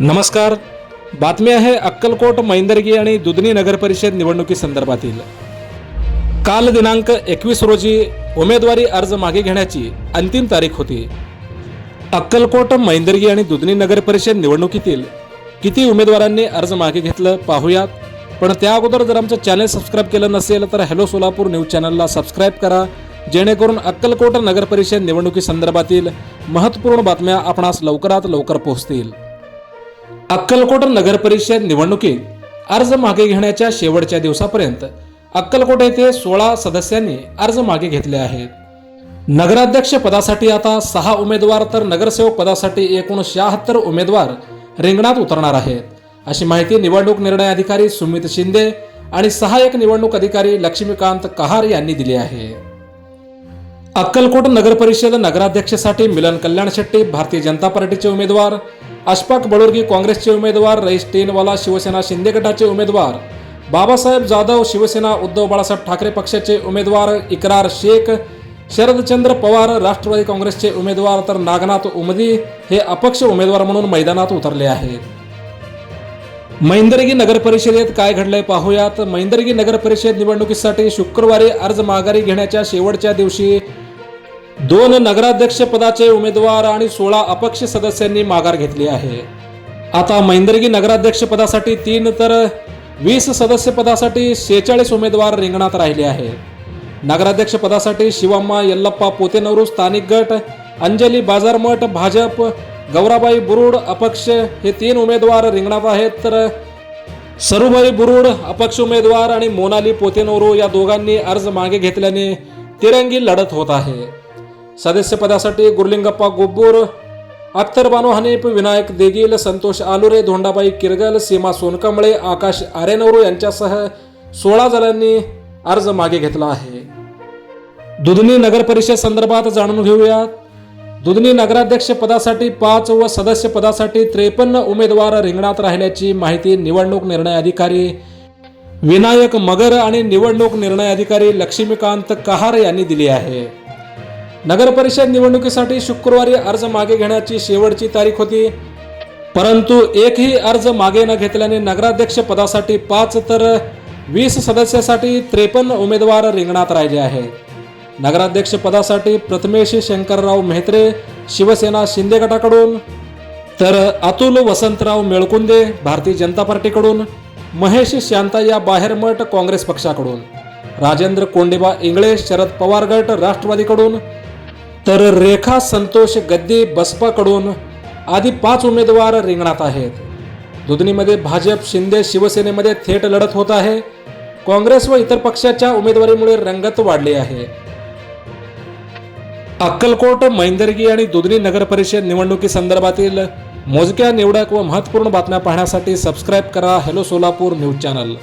नमस्कार. बातमी आहे अक्कलकोट मैंदर्गी आणि दुधनी नगरपरिषद निवडणुकी संदर्भातील. काल दिनांक एकवीस रोजी उमेदवारी अर्ज मागे घेण्याची अंतिम तारीख होती. अक्कलकोट मैंदर्गी आणि दुधनी नगरपरिषद निवडणुकीतील किती उमेदवारांनी अर्ज मागे घेतलं पाहूयात. पण त्या अगोदर जर आमचं चॅनल सबस्क्राईब केलं नसेल तर हॅलो सोलापूर न्यूज चॅनलला सबस्क्राईब करा. जेणेकरून अक्कलकोट नगरपरिषद निवडणुकी संदर्भातील महत्त्वपूर्ण बातम्या आपणास लवकरात लवकर पोहोचतील. अक्कलकोट नगरपरिषद निवडणुकीत अर्ज मागे घेण्याच्या शेवटच्या दिवसापर्यंत अक्कलकोट येथे सोळा सदस्यांनी अर्ज मागे घेतले आहेत. नगराध्यक्ष पदासाठी आता सहा उमेदवार तर नगरसेवक पदासाठी एकूण शहात्तर उमेदवार रिंगणात उतरणार आहेत. अशी माहिती निवडणूक निर्णय अधिकारी सुमित शिंदे आणि सहाय्यक निवडणूक अधिकारी लक्ष्मीकांत कहार यांनी दिली आहे. अक्कलकोट नगरपरिषद नगराध्यक्षासाठी नगराध्यक्षसाठी मिलन कल्याण शेट्टी भारतीय जनता पार्टीचे उमेदवार अशफाक बडोरगी काँग्रेसचे उमेदवार रईस टेनवाला शिवसेना शिंदे गटाचे उमेदवार बाबासाहेब जाधव शिवसेना उद्धव बाळासाहेब ठाकरे पक्षाचे उमेदवार इकरार शेख शरदचंद्र पवार राष्ट्रवादी काँग्रेसचे उमेदवार तर नागनाथ उमदी हे अपक्ष उमेदवार म्हणून मैदानात उतरले आहेत. मैंदर्गी नगर परिषदेत काय घडलंय पाहूयात. मैंदर्गी नगर परिषद निवडणुकीसाठी शुक्रवारी अर्ज माघारी घेण्याच्या शेवटच्या दिवशी दोन नगराध्यक्ष पदाचे उमेदवार आणि सोळा अपक्ष सदस्यांनी माघार घेतली आहे. आता मैंदर्गी नगराध्यक्ष पदासाठी तीन तर वीस सदस्य पदासाठी शेहेचाळीस उमेदवार रिंगणात राहिले आहे. नगराध्यक्ष पदासाठी शिवम्मा यल्लप्पा पोतेनवरू स्थानिक गट अंजली बाजारमठ भाजप गौराबाई बुरुड अपक्ष हे तीन उमेदवार रिंगणात आहेत तर सरुभाई बुरुड अपक्ष उमेदवार आणि मोनाली पोतेनोरो या दोघांनी अर्ज मागे घेतल्याने तिरंगी लढत होत आहे. सदस्यपदासाठी गुरलिंगप्पा गोब्बूर अख्तर बानो हनीप विनायक देगील संतोष आलुरे धोंडाबाई किरगल सीमा सोनकांबळे आकाश आरेनवरू यांच्यासह सोळा जणांनी अर्ज मागे घेतला आहे. दुधनी नगर परिषद संदर्भात जाणून घेऊयात. दुधनी नगराध्यक्ष पदासाठी पाच व सदस्य पदासाठी त्रेपन्न उमेदवार रिंगणात राहिल्याची माहिती निवडणूक निर्णय अधिकारी विनायक मगर आणि निवडणूक निर्णय अधिकारी लक्ष्मीकांत कहार यांनी दिली आहे. नगरपरिषद निवडणुकीसाठी शुक्रवारी अर्ज मागे घेण्याची शेवटची तारीख होती. परंतु एकही अर्ज मागे न घेतल्याने नगराध्यक्ष पदासाठी पाच तर वीस सदस्यासाठी त्रेपन्न उमेदवार रिंगणात राहिले आहेत नगराध्यक्ष पदासाठी प्रथमेश शंकरराव मेहत्रे शिवसेना शिंदे गटाकडून तर अतुल वसंतराव मेळकुंदे भारतीय जनता पार्टीकडून महेश शांताया बाहेरमठ काँग्रेस पक्षाकडून राजेंद्र कोंडेबा इंगळे शरद पवार गट राष्ट्रवादीकडून तर रेखा संतोष गद्दी बसपाकडून आधी पाच उमेदवार रिंगणात आहेत. दुधनीमध्ये भाजप शिंदे शिवसेनेमध्ये थेट लढत होत आहे. काँग्रेस व इतर पक्षाच्या उमेदवारीमुळे रंगत वाढली आहे. अक्कलकोट मैंदर्गी आणि दुधनी नगर परिषद मोजक्या निवडक व महत्त्वपूर्ण बातम्या पाहण्यासाठी सबस्क्राईब करा. Hello Solapur news channel.